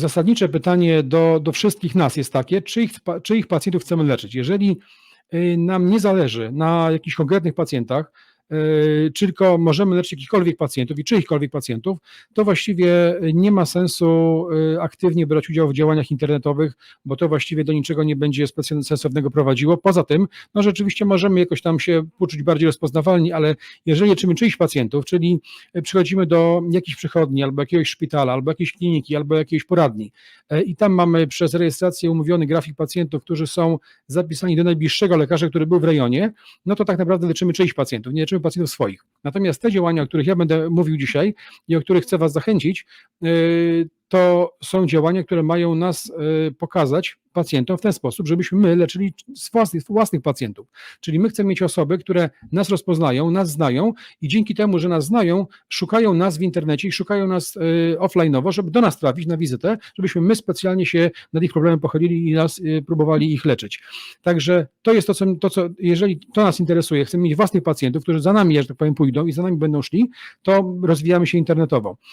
zasadnicze pytanie do, do wszystkich nas jest takie, czy ich, czy ich pacjentów chcemy leczyć. Jeżeli y, nam nie zależy na jakichś konkretnych pacjentach, tylko możemy leczyć jakichkolwiek pacjentów i czyichkolwiek pacjentów, to właściwie nie ma sensu y, aktywnie brać udziału w działaniach internetowych, bo to właściwie do niczego nie będzie specjalnie sensownego prowadziło. Poza tym, no rzeczywiście możemy jakoś tam się poczuć bardziej rozpoznawalni, ale jeżeli leczymy czyichś pacjentów, czyli przychodzimy do jakiejś przychodni, albo jakiegoś szpitala, albo jakiejś kliniki, albo jakiejś poradni i tam mamy przez rejestrację umówiony grafik pacjentów, którzy są zapisani do najbliższego lekarza, który był w rejonie, no to tak naprawdę leczymy czyichś pacjentów, nie leczymy pacjentów swoich. Natomiast te działania, o których ja będę mówił dzisiaj i o których chcę Was zachęcić, yy, to są działania, które mają nas yy, pokazać pacjentom w ten sposób, żebyśmy my leczyli własnych, własnych pacjentów. Czyli my chcemy mieć osoby, które nas rozpoznają, nas znają i dzięki temu, że nas znają, szukają nas w internecie i szukają nas y, offline'owo, żeby do nas trafić na wizytę, żebyśmy my specjalnie się nad ich problemem pochylili i nas y, próbowali ich leczyć. Także to jest to co, to, co, jeżeli to nas interesuje, chcemy mieć własnych pacjentów, którzy za nami, że tak powiem, pójdą i za nami będą szli, to rozwijamy się internetowo.